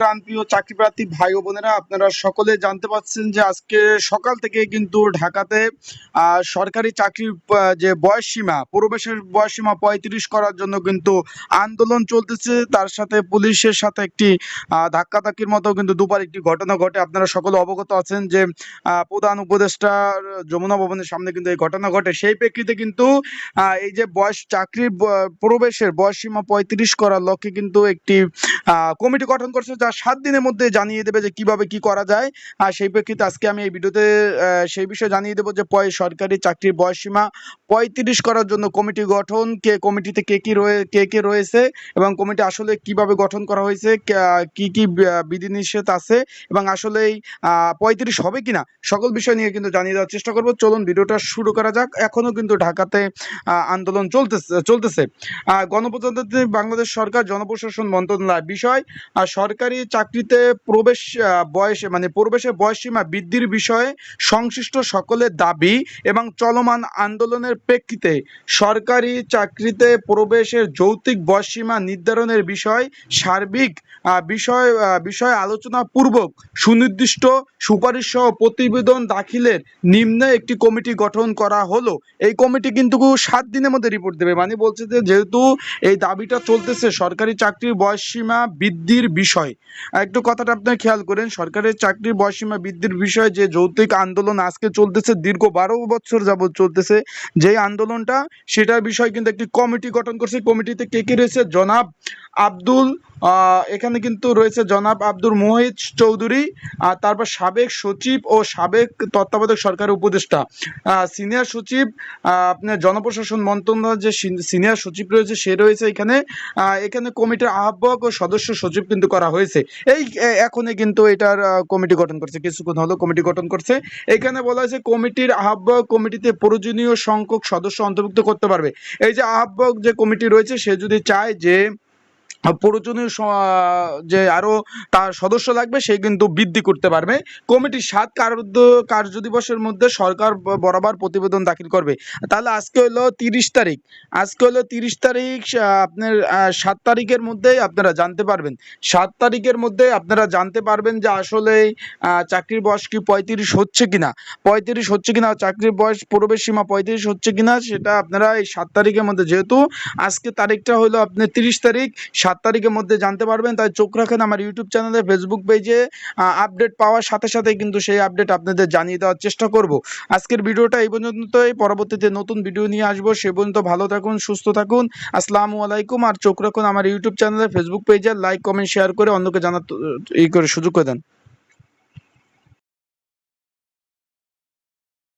প্রান্তীয় চাকরি প্রার্থী ভাই ও বোনেরা, আপনারা সকলে জানতে পাচ্ছেন যে আজকে সকাল থেকে কিন্তু ঢাকাতে সরকারি চাকরির যে বয়স সীমা, প্রবেশের বয়স সীমা পঁয়ত্রিশ করার জন্য কিন্তু আন্দোলন চলতেছে। তার সাথে পুলিশের সাথে একটি ধাক্কাধাক্কির মতো কিন্তু দুবার একটি ঘটনা ঘটে। আপনারা সকলে অবগত আছেন যে প্রধান উপদেষ্টার যমুনা ভবনের সামনে কিন্তু এই ঘটনা ঘটে। সেই প্রেক্ষিতে কিন্তু এই যে বয়স, চাকরির প্রবেশের বয়স সীমা পঁয়ত্রিশ করার লক্ষ্যে কিন্তু একটি কমিটি গঠন করছে যা সাত দিনের মধ্যে জানিয়ে দেবে যে কীভাবে কি করা যায়। আর সেই প্রেক্ষিতে আজকে আমি এই ভিডিওতে সেই বিষয়ে জানিয়ে দেবো যে পয় সরকারি চাকরির বয়সসীমা পঁয়ত্রিশ করার জন্য কমিটি গঠন, কে কমিটিতে কে কি রয়ে, কে কে রয়েছে এবং কমিটি আসলে কীভাবে গঠন করা হয়েছে, কে- কি বিধিনিষেধ আছে এবং আসলেই পঁয়ত্রিশ হবে কিনা সকল বিষয় নিয়ে কিন্তু জানিয়ে দেওয়ার চেষ্টা করব। চলুন ভিডিওটা শুরু করা যাক। এখনও কিন্তু ঢাকাতে আন্দোলন চলতেছে চলতেছে। গণপ্রজাতন্ত্রী বাংলাদেশ সরকার জনপ্রশাসন মন্ত্রণালয় বিষয়, আর সরকারি চাকরিতে প্রবেশ বয়সে মানে প্রবেশের বয়সসীমা বৃদ্ধির বিষয়ে সংশ্লিষ্ট সকলের দাবি এবং চলমান আন্দোলনের প্রেক্ষিতে সরকারি চাকরিতে প্রবেশের যৌক্তিক বয়সসীমা নির্ধারণের বিষয় সার্বিক বিষয় বিষয়ে আলোচনা পূর্বক সুনির্দিষ্ট সুপারিশ সহ প্রতিবেদন দাখিলের নিম্নে একটি কমিটি গঠন করা হলো। এই কমিটি কিন্তু সাত দিনের মধ্যে রিপোর্ট দেবে। মানে বলছে যে যেহেতু এই দাবিটা চলতেছে, সরকারি চাকরির বয়সসীমা বৃদ্ধির বিষয় একটু কথাটা আপনার খেয়াল করেন, সরকারের চাকরির বয়সীমা বৃদ্ধির বিষয়ে যে যৌক্তিক আন্দোলন আজকে চলতেছে, দীর্ঘ বারো বছর যাবত চলতেছে যে আন্দোলনটা, সেটার বিষয় কিন্তু একটি কমিটি গঠন করছে। কমিটিতে কে কে রয়েছে? জনাব আব্দুল এখানে কিন্তু রয়েছে জনাব আব্দুল মোহিত চৌধুরী, আর তারপর সাবেক সচিব ও সাবেক তত্ত্বাবধায়ক সরকারের উপদেষ্টা। সিনিয়র সচিব আপনার জনপ্রশাসন মন্ত্রণালয়ের যে সিনিয়র সচিব রয়েছে, সে রয়েছে এখানে। এখানে কমিটির আহ্বায়ক ও সদস্য সচিব কিন্তু করা হয়েছে। এই এখনই কিন্তু এটার কমিটি গঠন করছে। কিছুক্ষণ হলো কমিটি গঠন করছে। এখানে বলা হয়েছে কমিটির আহ্বায়ক কমিটিতে প্রয়োজনীয় সংখ্যক সদস্য অন্তর্ভুক্ত করতে পারবে। এই যে আহ্বায়ক যে কমিটি রয়েছে, সে যদি চায় যে প্রয়োজনীয় যে আরও তার সদস্য লাগবে, সে কিন্তু বৃদ্ধি করতে পারবে। কমিটি সাত কার্য দিবসের মধ্যে সরকার বরাবর প্রতিবেদন দাখিল করবে। তাহলে আজকে হলো তিরিশ তারিখ। আজকে হলো তিরিশ তারিখ আপনার সাত তারিখের মধ্যেই আপনারা জানতে পারবেন। সাত তারিখের মধ্যে আপনারা জানতে পারবেন যে আসলে চাকরির বয়স কি পঁয়ত্রিশ হচ্ছে কিনা। পঁয়ত্রিশ হচ্ছে কিনা চাকরির বয়স প্রবেশ সীমা পঁয়ত্রিশ হচ্ছে কিনা, সেটা আপনারা এই সাত তারিখের মধ্যে, যেহেতু আজকে তারিখটা হলো আপনার তিরিশ তারিখ, সাত তারিখের মধ্যে জানতে পারবেন। তাই চোখ রাখেন আমার ইউটিউব চ্যানেলে ফেসবুক পেজে আপডেট পাওয়ার সাথে সাথে কিন্তু সেই আপডেট আপনাদের জানিয়ে দেওয়ার চেষ্টা করব। আজকের ভিডিওটা এই পর্যন্তই। পরবর্তীতে নতুন ভিডিও নিয়ে আসব। সে পর্যন্ত ভালো থাকুন, সুস্থ থাকুন। আসসালামু আলাইকুম। আর চোখ রাখুন আমার ইউটিউব চ্যানেলে ফেসবুক পেজে লাইক কমেন্ট শেয়ার করে অন্যকে জানার ই করে, সুযোগ করে দেন।